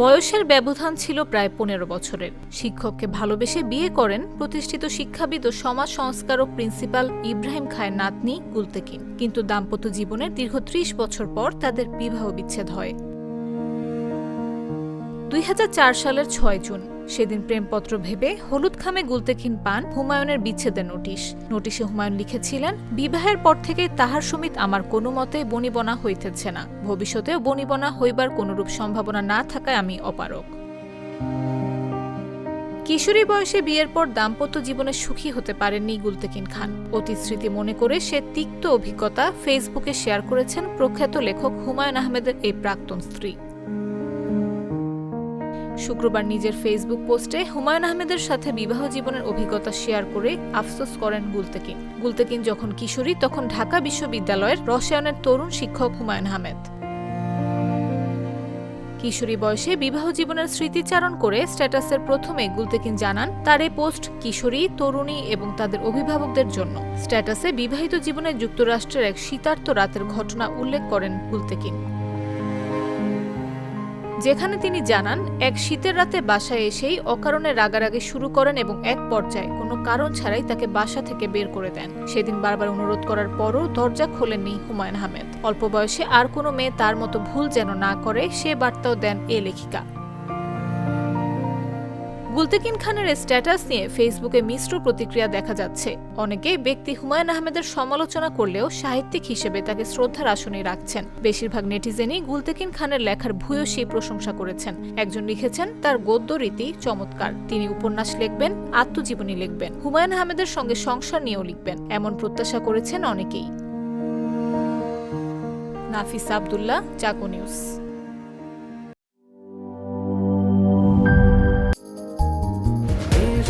বয়সের ব্যবধান ছিল প্রায় পনেরো বছরের। শিক্ষককে ভালোবেসে বিয়ে করেন প্রতিষ্ঠিত শিক্ষাবিদ ও সমাজ সংস্কারক প্রিন্সিপাল ইব্রাহিম খায়ের নাতনি গুলতেকিন। কিন্তু দাম্পত্য জীবনের দীর্ঘ ত্রিশ বছর পর তাদের বিবাহ বিচ্ছেদ হয়। দুই হাজার চার সালের ছয় জুন, সেদিন প্রেমপত্র ভেবে হলুদ খামে গুলতেখিন পান হুমায়ুনের বিচ্ছেদের নোটিশ। নোটিশে হুমায়ুন লিখেছিলেন, বিবাহের পর থেকে তাহার সমিত আমার কোনো মতে বনিবনা হইতেছে না। ভবিষ্যতেও বনিবনা হইবার কোনরূপ সম্ভাবনা না থাকায় আমি অপারক কিশোরী বয়সে বিয়ের পর দাম্পত্য জীবনে সুখী হতে পারেননি গুলতেকিন খান। অতীত স্মৃতি মনে করে সে তিক্ত অভিজ্ঞতা ফেসবুকে শেয়ার করেছেন প্রখ্যাত লেখক হুমায়ুন আহমেদের এই প্রাক্তন স্ত্রী। শুক্রবার নিজের ফেসবুক পোস্টে হুমায়ুন আহমেদের সাথে বিবাহ জীবনের অভিজ্ঞতা শেয়ার করে আফসোস করেন গুলতেকিন। গুলতেকিন যখন কিশোরী, তখন ঢাকা বিশ্ববিদ্যালয়ের রসায়নের তরুণ শিক্ষক হুমায়ুন আহমেদ। কিশোরী বয়সে বিবাহ জীবনের স্মৃতিচারণ করে স্ট্যাটাসের প্রথমে গুলতেকিন জানান, তার এ পোস্ট কিশোরী, তরুণী এবং তাদের অভিভাবকদের জন্য। স্ট্যাটাসে বিবাহিত জীবনে যুক্তরাষ্ট্রের এক শীতার্ত রাতের ঘটনা উল্লেখ করেন গুলতেকিন। যেখানে তিনি জানান, এক শীতের রাতে বাসায় এসেই অকারণে রাগারাগি শুরু করেন এবং এক পর্যায়ে কোনো কারণ ছাড়াই তাকে বাসা থেকে বের করে দেন। সেদিন বারবার অনুরোধ করার পরও দরজা খোলেননি হুমায়ুন আহমেদ। অল্প বয়সে আর কোনো মেয়ে তার মতো ভুল যেন না করে, সে বার্তাও দেন এ লেখিকা। গুলতেকিন খানের স্ট্যাটাস নিয়ে ফেসবুকে মিশ্র প্রতিক্রিয়া দেখা যাচ্ছে। অনেকে ব্যক্তি হুমায়ুন আহমেদের সমালোচনা করলেও সাহিত্যিক হিসেবে তাকে শ্রদ্ধার আসনে রাখছেন। বেশিরভাগ নেটিজেনই গুলতেকিন খানের লেখার ভূয়সী প্রশংসা করেছেন। একজন লিখেছেন, তার গদ্য রীতি চমৎকার। তিনি উপন্যাস লিখবেন, আত্মজীবনী লিখবেন, হুমায়ুন আহমেদের সঙ্গে সংসার নিয়েও লিখবেন। এমন প্রত্যাশা করেছেন অনেকেই। নাফিস আবদুল্লাহ চাকো নিউজ।